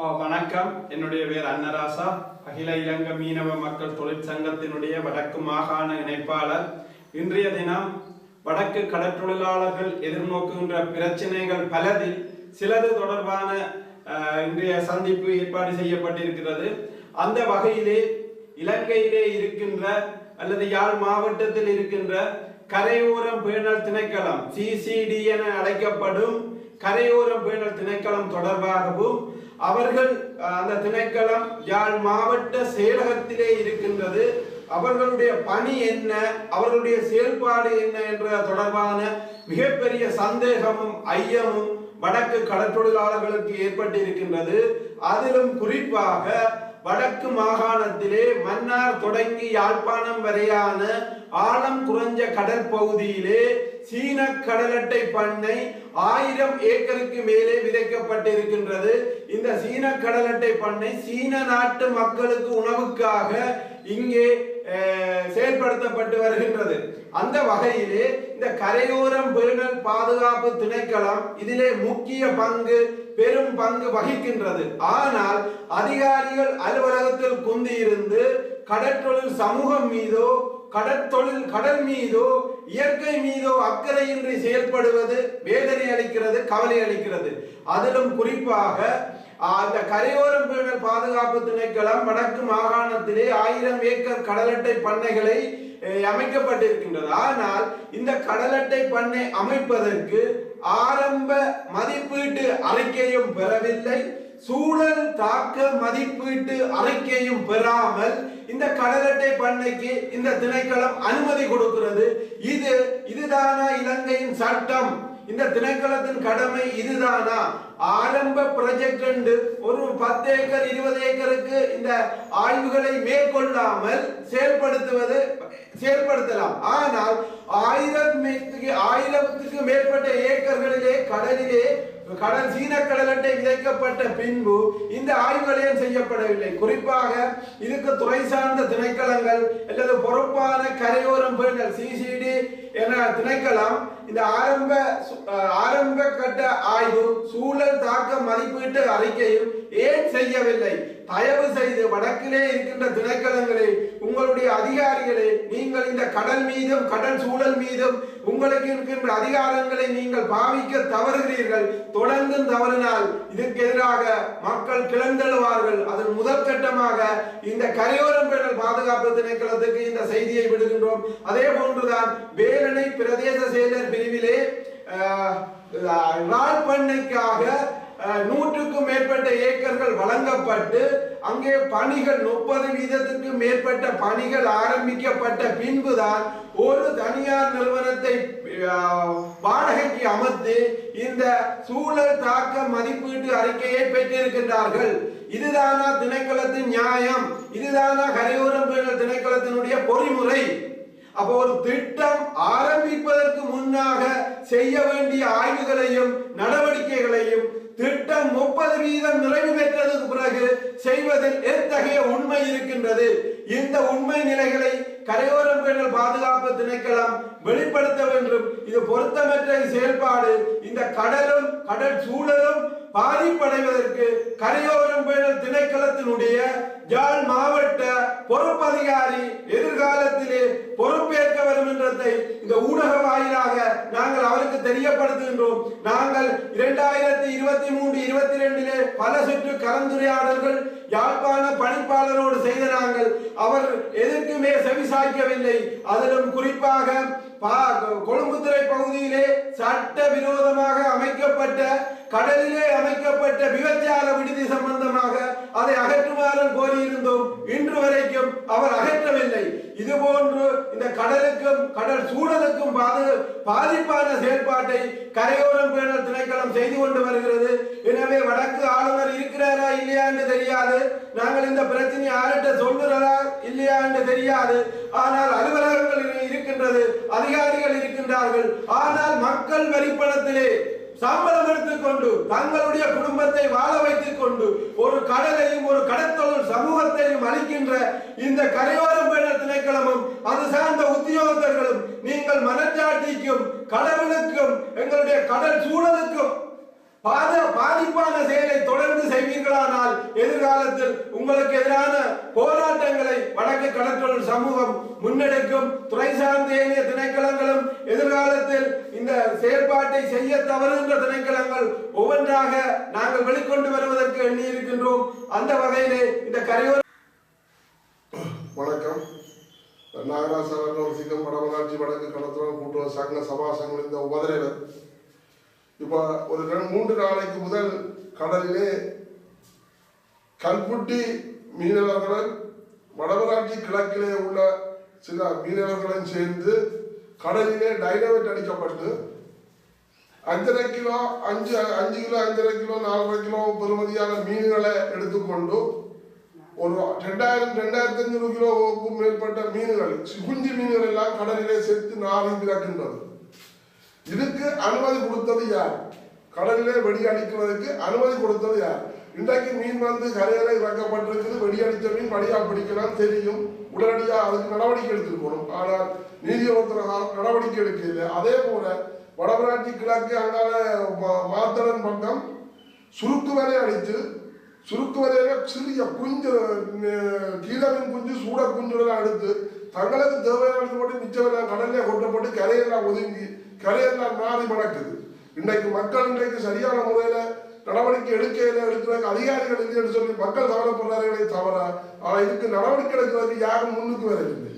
வணக்கம். என்னுடைய பேர் அன்னராசா. அகில இலங்கை மீனவ மக்கள் தொழிற்சங்கத்தினுடைய வடக்கு மாகாண இணைப்பாளர். இன்றைய தினம் வடக்கு கடற்றொழிலாளர்கள் எதிர்நோக்குகின்ற பிரச்சனைகள் பலதில் சிலது தொடர்பான இன்றைய சந்திப்பு ஏற்பாடு செய்யப்பட்டிருக்கிறது. அந்த வகையிலே இலங்கையிலே இருக்கின்ற அல்லது யாழ் மாவட்டத்தில் இருக்கின்ற கரையோரம் பேணல் திணைக்களம் சிசிடி என அழைக்கப்படும் கரையோரம் பேணல் திணைக்களம் தொடர்பாகவும் அவர்கள் அந்த திணைக்களம் யாழ் மாவட்ட செயலகத்திலே இருக்கின்றது. அவர்களுடைய பணி என்ன? அவர்களுடைய செயல்பாடு என்ன என்ற தொடர்பான மிகப்பெரிய சந்தேகமும் ஐயமும் வடக்கு கடற்றொழிலாளர்களுக்கு ஏற்பட்டு இருக்கின்றது அதிலும் குறிப்பாக வடக்கு மாகாணத்திலே மன்னார் தொடங்கி யாழ்ப்பாணம் வரையான ஆழம் குறைஞ்ச கடற்பகுதியிலே சீன கடலட்டை பண்ணை ஆயிரம் ஏக்கருக்கு மேலே விதைக்கப்பட்டிருக்கின்றது. இந்த சீன கடலட்டை பண்ணை சீன நாட்டு மக்களுக்கு உணவுக்காக இங்கே செயல்படுத்தப்பட்டு வருகின்றது. அந்த வகையிலே இந்த கரையோரம் பெருநல் பாதுகாப்பு திணைக்களம் இதிலே முக்கிய பங்கு பெரும் பங்கு வகிக்கின்றது. ஆனால் அதிகாரிகள் அலுவலகத்தில் குந்தியிருந்து கடற்றொழில் சமூகம் மீதோ கடற்தொழில் கடல் மீதோ இயற்கை மீதோ அக்கறையின்றி செயல்படுவது வேதனை அளிக்கிறது கவலை அளிக்கிறது. அதிலும் குறிப்பாக அந்த கரையோரம் பேணல் பாதுகாப்பு திணைக்களம் வடக்கு மாகாணத்திலே ஆயிரம் ஏக்கர் கடலட்டை பண்ணைகளை அமைக்கப்பட்டிருக்கின்றது. ஆனால் இந்த கடலட்டை பண்ணை அமைப்பதற்கு ஆரம்ப மதிப்பீட்டு அறிக்கையும் பெறவில்லை. சூழல் தாக்க மதிப்பீட்டு அறிக்கையும் பெறாமல் இந்த கடலட்டை பண்ணைக்கு இந்த திணைக்களம் அனுமதி கொடுக்கிறது. இது இதுதானா இலங்கையின் சட்டம்? இந்த திணைக்களத்தின் கடமை இதுதானா? ஆரம்ப ப்ராஜெக்ட் என்று ஒரு பத்து ஏக்கர் இருபது ஏக்கருக்கு இந்த ஆய்வுகளை மேற்கொள்ளாமல் செயல்படுத்துவது செயல்படுத்தலாம். ஆனால் ஆயிரத்துக்கு ஆயிரத்துக்கு மேற்பட்ட ஏக்கர்களிலே கடலிலே கடல் சீன கடலட்டை விதைக்கப்பட்ட பின்பு இந்த ஆய்வுகளையும் செய்யப்படவில்லை. குறிப்பாக இதுக்கு துறை சார்ந்த திணைக்களங்கள் அல்லது பொறுப்பான கரையோரம் பேணல் சிசிடி என திணைக்களம் இந்த ஆரம்ப ஆரம்ப கட்ட ஆய்வு சூழல் தாக்க மதிப்பீட்டு அறிக்கையும் ஏன் செய்யவில்லை? தயவு செய்து வடக்கிலே இருக்கின்ற திணைக்களங்களே உங்களுடைய அதிகாரிகளே நீங்கள் இந்த கடல் மீதும் கடல் சூழல் மீதும் உங்களுக்கு இருக்கின்ற அதிகாரங்களை நீங்கள் பாவிக்க தவறுகிறீர்கள். தொடர்ந்து தவறினால் இதற்கு எதிராக மக்கள் கிளந்தெழுவார்கள் அதன் முதல் கட்டமாக இந்த கரையோரம் பாதுகாப்பு திணைக்களத்துக்கு இந்த செய்தியை விடுகின்றோம். அதே போன்றுதான் வேலணை பிரதேச செயலர் பிரிவிலே இறால் பண்ணைக்காக நூற்றுக்கும் மேற்பட்ட ஏக்கர்கள் வழங்கப்பட்டு அங்கே பணிகள் முப்பது வீதத்துக்கு மேற்பட்ட பணிகள் ஆரம்பிக்கப்பட்ட பின்புதான் ஒரு தனியார் நிறுவனத்தை வாடகைக்கு அமர்த்து இந்த சூழல் தாக்க மதிப்பீட்டு அறிக்கையை பெற்றிருக்கின்றார்கள். இதுதானா திணைக்களத்தின் நியாயம்? இதுதானா கரையோரம் திணைக்களத்தினுடைய பொறிமுறை? அப்ப ஒரு திட்டம் ஆரம்பிப்பதற்கு முன்னாக செய்ய வேண்டிய ஆய்வுகளையும் நடவடிக்கைகளையும் திட்டம் முப்பது வீதம் நிறைவு பெற்றதற்கு பிறகு செய்வதில் எத்தகைய உண்மை இருக்கின்றது? இந்த உண்மை நிலைகளை கரையோரம் பெண்கள் பாதுகாப்பு திணைக்களம் வெளிப்படுத்த வேண்டும். இது பொருத்தமற்ற செயல்பாடு. இந்த கடலும் கடல் சூழலும் பாதிப்படைவதற்கு கரையோரம் பேணல் திணைக்களத்தினுடைய யாழ் மாவட்ட பொறுப்பதிகாரி எதிர் இந்த ஊடக வாயிலாக நாங்கள் அவருக்கு தெரியப்படுத்துகின்றோம். நாங்கள் இரண்டாயிரத்தி இருபத்தி மூன்று இருபத்தி ரெண்டிலே பல சுற்று கலந்துரையாடல்கள் யாழ்ப்பாண பணிப்பாளரோடு செய்த நாங்கள். அவர் எதற்குமே செவிசாய்க்கவில்லை. அதிலும் குறிப்பாக கொழும்புத்துறை பகுதியிலே சட்ட விரோதமாக அமைக்கப்பட்ட கடலிலே அமைக்கப்பட்ட விபச்சார விடுதி சம்பந்தமாக அதை அகற்றுமாறு கோரியிருந்தோம். இன்று வரைக்கும் அவர் அகற்றவில்லை. இது போன்று இந்த கடலுக்கும் கடல் சூழலுக்கும் பாது பாதிப்பான செயல்பாட்டை கரையோரம் பேணல் திணைக்களம் செய்து கொண்டு வருகிறது. எனவே வடக்கு ஆளுநர் இருக்கிறாரா இல்லையா என்று தெரியாது. நாங்கள் இந்த பிரச்சனை யார்கிட்ட சொல்லுறதா இல்லையா என்று தெரியாது. ஆனால் அலுவலகங்கள் இருக்கின்றது அதிகாரிகள் இருக்கின்றார்கள். ஆனால் மக்கள் வரிப்பணத்திலே சம்பளம் எடுத்துக்கொண்டு தங்களுடைய குடும்பத்தை வாழ வைத்துக் கொண்டு ஒரு கடலையும் ஒரு கடத்தொழில் சமூகத்தையும் அளிக்கின்ற இந்த கரையோரம் பேணல் திணைக்களமும் அது சார்ந்த உத்தியோகத்தர்களும் நீங்கள் மனச்சாட்சிக்கும் கடவுளுக்கும் எங்களுடைய கடல் சூழலுக்கும் பாத பாதிப்பான செயலை தொடர்ந்து செய்வீர்களானால் எதிர்காலத்தில் உங்களுக்கு எதிரான போராட்டங்களை வடக்கு கடற்றொழில் சமூகம் முன்னெடுக்கும். துறை சார்ந்த ஏனைய திணைக்களங்களும் எதிர்காலத்தில் இந்த செயற்பாட்டை செய்ய தவறுகின்ற திணைக்களங்கள் ஒவ்வொன்றாக நாங்கள் வெளிக்கொண்டு வருவதற்கு எண்ணி இருக்கின்றோம் அந்த வகையிலே இந்த கரையோர வணக்கம். நாகராசன் சிங்கம் வடமராட்சி வடக்கு கடத்துறோம் கூட்டுறவு சங்க சபா சங்கம் இந்த உபதலைவர் இப்போ ஒரு ரெண்டு மூன்று நாளைக்கு முதல் கடலிலே கல்புட்டி மீனவர்கள் வடமராட்சி கிழக்கிலே உள்ள சில மீனவர்களும் சேர்ந்து கடலிலே டைனமைட் அடிக்கப்பட்டு அஞ்சரை கிலோ அஞ்சு அஞ்சு கிலோ அஞ்சரை கிலோ நாலரை கிலோ பெருமதியான மீன்களை எடுத்துக்கொண்டு ஒரு ரெண்டாயிரம் ரெண்டாயிரத்தி ஐநூறு கிலோவுக்கும் மேற்பட்ட மீன்கள் குஞ்சு மீன்கள் எல்லாம் கடலிலே சேர்த்து நாலு கிடக்கின்றது. இதுக்கு அனுமதி கொடுத்தது யார்? கடலிலே வெடி அடிக்கிறதுக்கு அனுமதி கொடுத்தது யார்? இன்றைக்கு மீன் வந்து கரையில இறக்கப்பட்டிருக்குது வெடி அடித்த மீன் வடியா பிடிக்கலாம் தெரியும். உடனடியாக அதுக்கு நடவடிக்கை எடுத்துக்கணும். ஆனால் நீதிமன்ற நடவடிக்கை எடுக்கல அதே போல வடமராட்சி கிழக்கு அங்கால மா- பக்கம் சுருக்கு வரை அடித்து சுருக்கு வரையில சிறிய குஞ்சு அஹ், கீழமின் குஞ்சு சூட குஞ்சுலாம் அடுத்து தங்களுக்கு தேவையான போட்டு மிச்சமெல்லாம் கடல்ல கொட்டப்பட்டு கரையெல்லாம் ஒதுங்கி கரையெல்லாம் மாறி மணக்குது இன்றைக்கு மக்கள் இன்றைக்கு சரியான முறையில நடவடிக்கை எடுக்கையில எடுக்கிறாங்க அதிகாரிகள் இல்லைன்னு சொல்லி மக்கள் கவலைப்படுறார்களே தவிர ஆனால் இதுக்கு நடவடிக்கை எடுக்கிறதுக்கு யாரும் முன்னுக்கு வரவில்லை.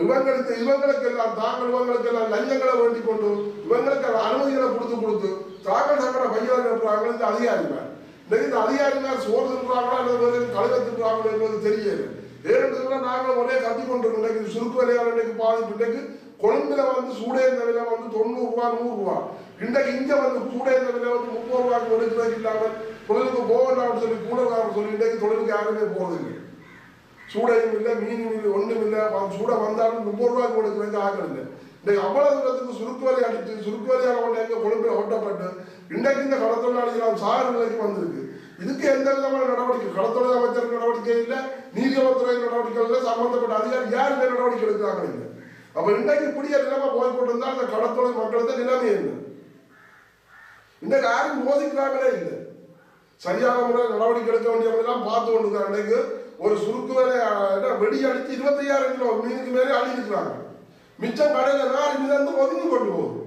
இவங்களுக்கு இவங்களுக்கு எல்லாம் தாங்கள் இவங்களுக்கு எல்லாம் லஞ்சங்களை வேண்டி கொண்டு இவங்களுக்கு எல்லாம் அனுமதிகளை கொடுத்து கொடுத்து தாங்கள் தங்கள பையன் இருக்கிறாங்க இந்த அதிகாரிகள் இன்னைக்கு இந்த அதிகாரிகள் சோறு தின்றாங்களா அல்லது கழுத தின்றாங்களோ என்பது தெரியல ஏனென்றால் நாங்கள் ஒரே கத்தி கொண்டிருக்கோம் இன்னைக்கு சுருக்கு விலையால் இன்னைக்கு பாதிப்பு இன்னைக்கு கொழும்புல வந்து சூடேந்த விலை வந்து தொண்ணூறு ரூபா நூறு ரூபா. இன்றைக்கு இங்க வந்து சூடேந்த விலை வந்து முப்பது ரூபாய்க்கு எடுக்கிறதுக்கு இல்லாமல் தொழிலுக்கு போகலாம்னு சொல்லி கூட சொல்லி இன்றைக்கு தொழிலுக்கு யாருமே போறதில்லை. சூடையும் இல்லை மீனும் இல்லை ஒன்றும் இல்லை. சூட வந்தாலும் முப்பது ரூபாய்க்கு கொடுக்குறதுக்கு ஆக்கள் இல்லை. இன்னைக்கு அவ்வளவு தூரத்துக்கு சுருக்கு வலி அடித்து சுருக்கு வலியாக கொண்டு எங்க கொழும்பில் ஒட்டப்பட்டு இன்றைக்கு இந்த கடத்தொழிலாளிகள் சாகர் நிலைக்கு வந்திருக்கு. இதுக்கு எந்த விதமான நடவடிக்கை? கடத்தொழில் அமைச்சர் நடவடிக்கை இல்லை நீதிமன்றத்துறை நடவடிக்கை இல்லை சம்பந்தப்பட்ட அதிகாரி யார் இந்த நடவடிக்கை எடுக்கிறாங்க இல்லை? அப்ப இன்றைக்கு இப்படியே நிலைமை போய் கொண்டிருந்தா அந்த கடத்தொழில் மக்களுக்கு நிலைமை என்ன? இன்றைக்கு யாரும் மோதிக்கிறாங்களே இல்லை. சரியான முறையில் நடவடிக்கை எடுக்க வேண்டியவங்கெல்லாம் பார்த்து கொண்டு அன்றைக்கு ஒரு சுருக்கு வேலை என்ன, வெடி அடித்து இருபத்தையாயிரம் கிலோ மீனுக்கு மேலே அழிஞ்சிருக்கிறாங்க. மிச்சம் கடையில் நாலு மிதந்து ஒதுங்கி கொண்டு போகுது.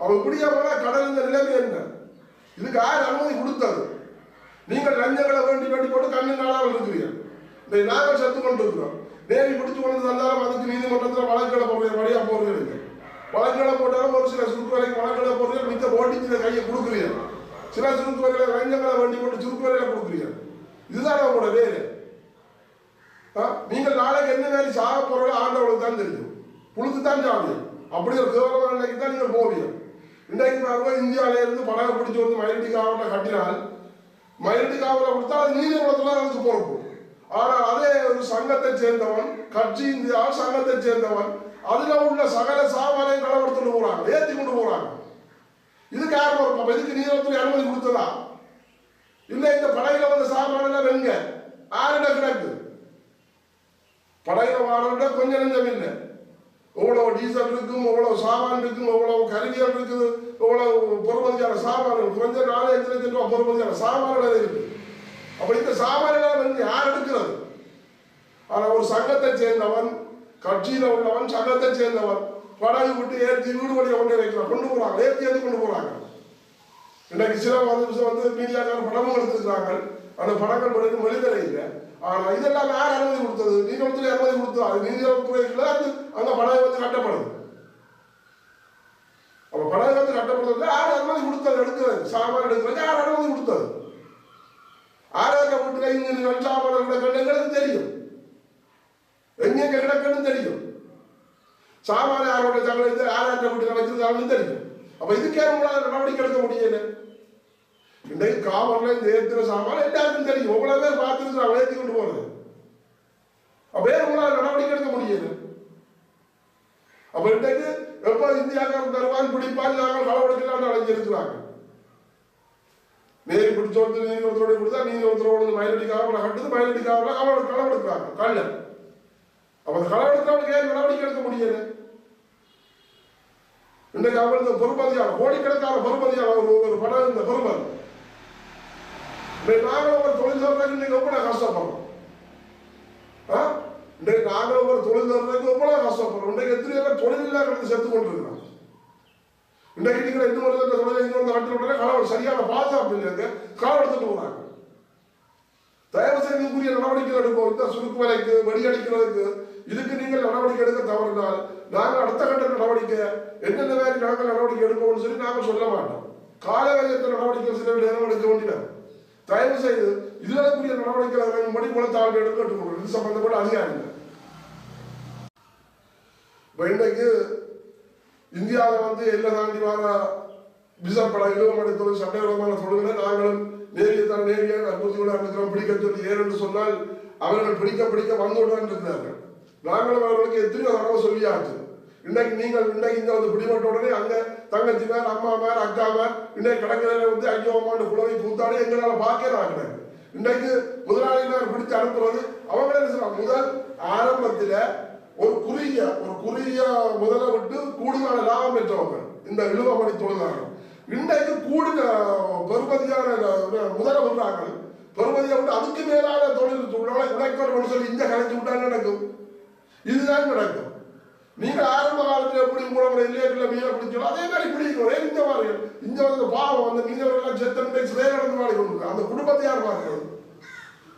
அவ இப்படியா போனா கடல் இந்த நிலைமை என்ன? இதுக்கு யார் அனுமதி கொடுத்தது? நீங்கள் லஞ்சங்களை வேண்டி வேண்டி போட்டு கண்ணு நாளாக இருக்கிறீர்கள். இந்த நாங்கள் செத்து கொண்டு இருக்கிறோம் நேரி பிடிச்சு கொண்டு தந்தாலும் அதுக்கு நீதிமன்றத்தில் வழக்குகளை போடுறீங்க வழியாக போடுறீங்க வழக்குகளை போட்டாலும் ஒரு சில சுருக்கு வேலைக்கு வழக்குகளை போடுறீங்க மித்த ஓட்டிச்சு கையை கொடுக்குறீங்க சில சுருக்கு வேலைகளை லஞ்சங்களை வேண்டி போட்டு சுருக்கு வேலையில கொடுக்குறீங்க இதுதான் உங்களோட வேலை. ஆ? நீங்கள் நாளைக்கு என்ன வேலை சாக போறோம் ஆண்டவனுக்கு தான் தெரியும். புழுத்து தான் சாப்பிடும் அப்படி ஒரு கேவலமான தான் நீங்கள் போவீங்க இன்றைக்கு பாருங்க இந்தியாவில இருந்து படகை பிடிச்சு வந்து மயிலட்டி காவலில் கட்டினால் மயிலட்டி காவலில் கொடுத்தா அது நீதிமன்றத்தில் தான் அதுக்கு பொறுப்பு ஆனால் அதே ஒரு சங்கத்தை சேர்ந்தவன் கட்சி இந்தியா சங்கத்தை சேர்ந்தவன் அதுல உள்ள சகல சாமானையும் களவெடுத்துட்டு போறாங்க ஏத்தி கொண்டு போறாங்க. இதுக்கு யார் பொறுப்பு? அப்ப இதுக்கு நீதிமன்றத்தில் அனுமதி கொடுத்ததா? இல்ல இந்த படையில வந்த சாமான எல்லாம் வெங்க. ஆறிட கிடக்கு. படையில வாழ கொஞ்சம் நெஞ்சம் இல்லை. எவ்வளோ டீசல் இருக்கும் எவ்வளோ சாமான் இருக்கும் எவ்வளோ கருவிகள் இருக்குது எவ்வளோ பொறுமதியான சாமான்கள் குறைஞ்ச நாலு அஞ்சு லட்சம் ரூபா பொறுமதியான சாமான்கள் இருக்குது. அப்படி இந்த சாமான்கள் வந்து யார் எடுக்கிறது? ஆனால் ஒரு சங்கத்தை சேர்ந்தவன் கட்சியில் உள்ளவன் சங்கத்தை சேர்ந்தவன் படகு விட்டு ஏற்றி வீடு வழியை கொண்டு வைக்கிறான் கொண்டு போகிறாங்க ஏற்றி ஏற்றி கொண்டு போகிறாங்க இன்னைக்கு சில வந்து வந்து மீடியாக்கார படமும் எடுத்துக்கிறாங்க அந்த படங்கள் படம் வெளிதலை இல்லை. இதெல்லாம் யார் அனுமதி கொடுத்தது? நீதிமன்றத்தில் அனுமதி கொடுத்தது. அது நீதிமன்றத்துறைக்குள்ள அது அந்த படகு வந்து கட்டப்படுது. அப்ப படகு வந்து கட்டப்படுறது யார் அனுமதி கொடுத்தது? எடுக்கிறது. சாமான் எடுக்கிறது. யார் அனுமதி கொடுத்தது? ஆரோக்கிய வீட்டுல இன்ஜினியர் சாமான் கிடக்கிறது தெரியும். எங்க கிடக்குன்னு தெரியும். சாமான யாரோட சங்கடத்தை ஆரோக்கிய வீட்டுல வச்சிருக்காங்கன்னு தெரியும். அப்ப இதுக்கே உங்களால் நடவடிக்கை எடுக்க முடியல. இன்றைக்கு காவல்ல இந்த ஏத்துற சாமான் எல்லாருக்கும் தெரியும். எவ்வளவு பேர் பார்த்துருக்காங்க ஏற்றி கொண்டு போறது. அப்ப உங்களால் நடவடிக்கை எடுக்க முடியல அப்ப இன்றைக்கு எப்ப இந்தியாக்காரன் தருவான் பிடிப்பான் நாங்கள் களவெடுக்கலாம் அடைஞ்சிருக்கிறாங்க நேரி பிடிச்ச நீங்க ஒருத்தருக்கு கொடுத்தா நீதிமன்றத்தோட ஒருத்தரோட மயிலடி காவலை கட்டுது மயிலடி காவலை களை கொடுக்காம கல்ல அப்ப அந்த களவெடுக்கிறவனுக்கு ஏன் நடவடிக்கை எடுக்க முடியல? இன்றைக்கு அவன் இந்த பொறுமதியான கோடிக்கணக்கான பொறுமதியான ஒரு ஒரு படம் இந்த பொறுமதி. நாங்களும் ஒரு தொழில் சொல்றதுக்கு இன்னைக்கு ரொம்ப கஷ்டப்படுறோம் இன்றைக்கு நாங்களும் ஒரு தொழில் தர்றதுக்கு எவ்வளவு கஷ்டப்படுறோம் இன்றைக்கு எத்தனை பேர் தொழில் இல்லாத செத்து கொண்டிருக்கிறோம் இன்றைக்கு நீங்கள் இன்னும் ஒரு தொழில் இன்னொரு நாட்டில் உடனே கடவுள் சரியான பாதுகாப்பு இல்லைங்க காலம் எடுத்துட்டு போறாங்க. தயவு செய்து இதுக்குரிய நடவடிக்கை எடுப்போம். இந்த சுருக்கு வேலைக்கு வெடியடிக்கிறதுக்கு இதுக்கு நீங்கள் நடவடிக்கை எடுக்க தவறினால் நாங்கள் அடுத்த கட்ட நடவடிக்கை என்னென்ன மாதிரி நாங்கள் நடவடிக்கை எடுப்போம்னு சொல்லி நாங்கள் சொல்ல மாட்டோம். கால வேலையத்தில் நடவடிக்கை சில நேரம் எடுக்க வேண்டியது. தயவு செய்து இதுகளுக்குரிய நடவடிக்கை மணி மூல தாழ்வு எடுக்க கேட்டுக்கொள்கிறோம் இது சம்பந்தப்பட்ட அதிகாரிகள். இப்ப இன்றைக்கு இந்தியாவில் வந்து எல்லை தாண்டி வர விசப்பட இழுவமடை தொழில் சட்டவிரோதமான தொழில்களை நாங்களும் நேரிய தான் நேரிய அற்புதங்களா இருக்கிறோம் பிடிக்க சொல்லி ஏனென்று சொன்னால் அவர்கள் பிடிக்க பிடிக்க வந்து இருந்தார்கள் நாங்களும் அவர்களுக்கு எத்தனையோ தடவை சொல்லியாச்சு. இன்னைக்கு நீங்கள் இன்னைக்கு இங்கே வந்து பிடிபட்ட உடனே அங்கே தங்கச்சி மேர் அம்மா மேர் அக்கா மேர் இன்னைக்கு கடற்கரையில் வந்து ஐயோ அம்மாண்டு குழவை கூத்தாடி எங்களால பார்க்கிறாங்க இன்னைக்கு முதலாளியினர் பிடிச்சு அனுப்புறது அவங்க என்ன சொல்றாங்க முதல் ஆரம்பத்தில் ஒரு குறுகிய ஒரு குறுகிய முதலை விட்டு கூடுதலான லாபம் பெற்றவங்க. இந்த இழுவமணி தொழிலாளர்கள் இன்றைக்கு கூடுத பெருமதியான முதல விடுறாங்க. பெருமதியை விட்டு அதுக்கு மேலான தொழில் உள்ளவங்களை சொல்லி இந்த கலைச்சு விட்டாங்க நடக்கும்? இதுதான் நடக்கும். நீங்க ஆரம்ப காலத்துல எப்படி மூலமுறை இல்லையா மீன பிடிச்சோம் அதே மாதிரி பிடிக்கணும் இந்த மாதிரி. இந்த வந்து பாவம் அந்த மீனவர்கள் செத்தனுடைய சிலையை நடந்து வாடி கொண்டு அந்த குடும்பத்தை யார் பார்க்கறது?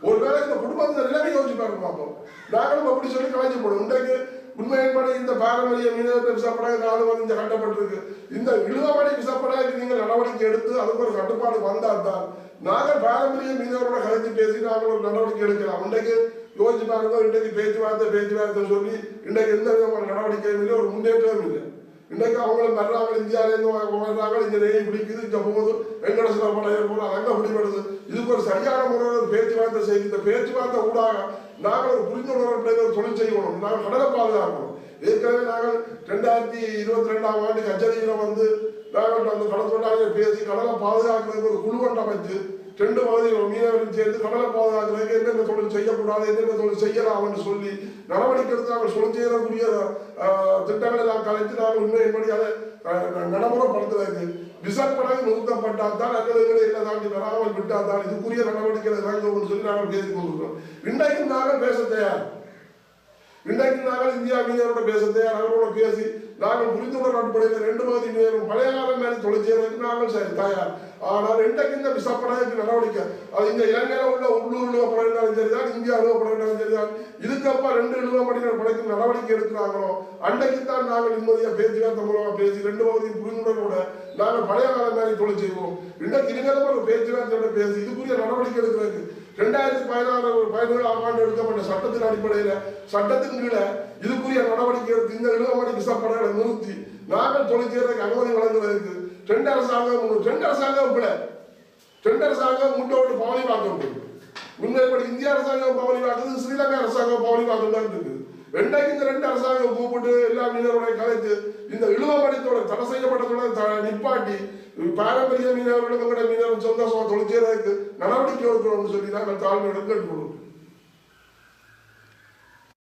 ஒருவேளை இந்த குடும்பத்தை நிலைமை யோசிச்சு பாருங்க பார்ப்போம் நாங்களும் அப்படி சொல்லி கலைஞ்சு போடும் இன்றைக்கு உண்மையின்படி இந்த பாரம்பரிய மீனவர்கள் விசாப்படாக நாலு வந்து இங்க கட்டப்பட்டிருக்கு. இந்த இழுவபடி விசாப்படாக நீங்கள் நடவடிக்கை எடுத்து அதுக்கு ஒரு கட்டுப்பாடு வந்தால் தான் நாங்கள் பாரம்பரிய மீனவர்களோட கலைஞ்சு பேசி நாங்கள் ஒரு நடவடிக்கை எடுக்கலாம். இன்றைக்கு யோசிச்சு பாருங்க இன்றைக்கு பேச்சுவார்த்தை பேச்சுவார்த்தை சொல்லி இன்றைக்கு எந்த விதமான நடவடிக்கையும் இல்லை ஒரு முன்னேற்றமும் இல்லை. இன்னைக்கு அவங்களும் வர்றாங்க இந்தியாவிலேருந்து வர்றாங்க இந்த நெய் பிடிக்குது இந்த போகுது வெங்கடேஸ்வர படையர் போல அங்கே பிடிபடுது. இதுக்கு ஒரு சரியான முறையில் ஒரு பேச்சுவார்த்தை செய்து இந்த பேச்சுவார்த்தை ஊடாக நாங்கள் ஒரு புரிந்துணர்வு தொழில் செய்யணும். நாங்கள் கடலை பாதுகாக்கணும். ஏற்கனவே நாங்கள் ரெண்டாயிரத்தி இருபத்தி ரெண்டாம் ஆண்டு கச்சேரியில் வந்து நாங்கள் அந்த கடற்கொண்டாங்க பேசி கடலை பாதுகாக்கிறதுக்கு ஒரு குழு அமைச்சு ரெண்டு பகுதிகளும் மீனவரும் சேர்ந்து கடலை பாதுகாக்கிறதுக்கு என்னென்ன தொழில் செய்யக்கூடாது என்னென்ன தொழில் செய்யலாம் என்று சொல்லி நடவடிக்கை எடுத்து நாங்கள் சொல்லி செய்யக்கூடிய ஆஹ், திட்டங்களை எல்லாம் கலைத்து நாங்கள் உண்மையின்படி அதை ஆஹ், நடைமுறைப்படுத்துறதுக்கு விசாரணை நிறுத்தப்பட்டால் தான் அல்லது என்ன தாண்டி வராமல் விட்டால் தான் இதுக்குரிய நடவடிக்கைகளை இறங்குவோம்னு சொல்லி நாங்கள் பேசிக் கொண்டிருக்கிறோம். இன்றைக்கும் நாங்கள் பேச தயார். இன்றைக்கு நாங்கள் இந்தியா மீனவரோட பேச தயார். அவரோட பேசி நாங்கள் புரிந்துணர்வு அடிப்படையில் ரெண்டு பகுதி மீனவரும் பழைய காலம் மேலே தொழில் செய்வதற்கு நாங்கள் சரி தயார். ஆனால் இன்றைக்கு இந்த விசாப்படைக்கு நடவடிக்கை? அது இந்த இலங்கையில் உள்ள உள்ளூர் நிலவப்பட வேண்டாலும் சரிதான் இந்தியா நிலவப்பட வேண்டாலும் சரிதான். இதுக்கப்புறம் ரெண்டு நிலவப்படிகள் படைக்கும் நடவடிக்கை எடுக்கிறாங்களோ அன்றைக்கு தான் நாங்கள் நிம்மதியாக பேச்சுவார்த்தை மூலமாக பேசி ரெண்டு பகுதியும் புரிந்துணர்வோட நாங்கள் பழைய காலம் மேலே தொழில் செய்வோம். இன்றைக்கு இனிமேலும் ஒரு பேச்சுவார்த்தையோட பேசி இதுக்குரிய நடவடிக்கை எடுக்கிறது ரெண்டாயிரத்தி பதினாறு பதினேழாம் ஆண்டு எடுக்கப்பட்ட சட்டத்தின் அடிப்படையில் சட்டத்தின் கீழே இதுக்குரிய நடவடிக்கை எடுத்து இந்த இழுவமணி விசாப்படைகளை நிறுத்தி நாங்கள் தொழில் செய்யறதுக்கு அனுமதி வழங்குவதற்கு ரெண்டு அரசாங்கம் ரெண்டு அரசாங்கம் கூட ரெண்டு அரசாங்கம் முட்டை விட்டு பவனி பார்க்க முடியும் இந்திய அரசாங்கம் பவனி பார்க்குது ஸ்ரீலங்கா அரசாங்கம் பவனி பார்க்கணும் இருக்குது ரெண்டாயிரத்தி இந்த ரெண்டு அரசாங்கம் கூப்பிட்டு எல்லா மீனவர்களையும் கலைத்து இந்த இழுவமணித்தோட தடை செய்யப்பட்ட த- நிப்பாட்டி பாரம்பரிய மீனவர்களும் எங்களுடைய மீனவர் சொந்த தொழில் செய்யறதுக்கு நடவடிக்கை எடுக்கணும்னு சொல்லி நாங்கள் தாழ்மையுடன் கேட்டுக்கொள்வோம்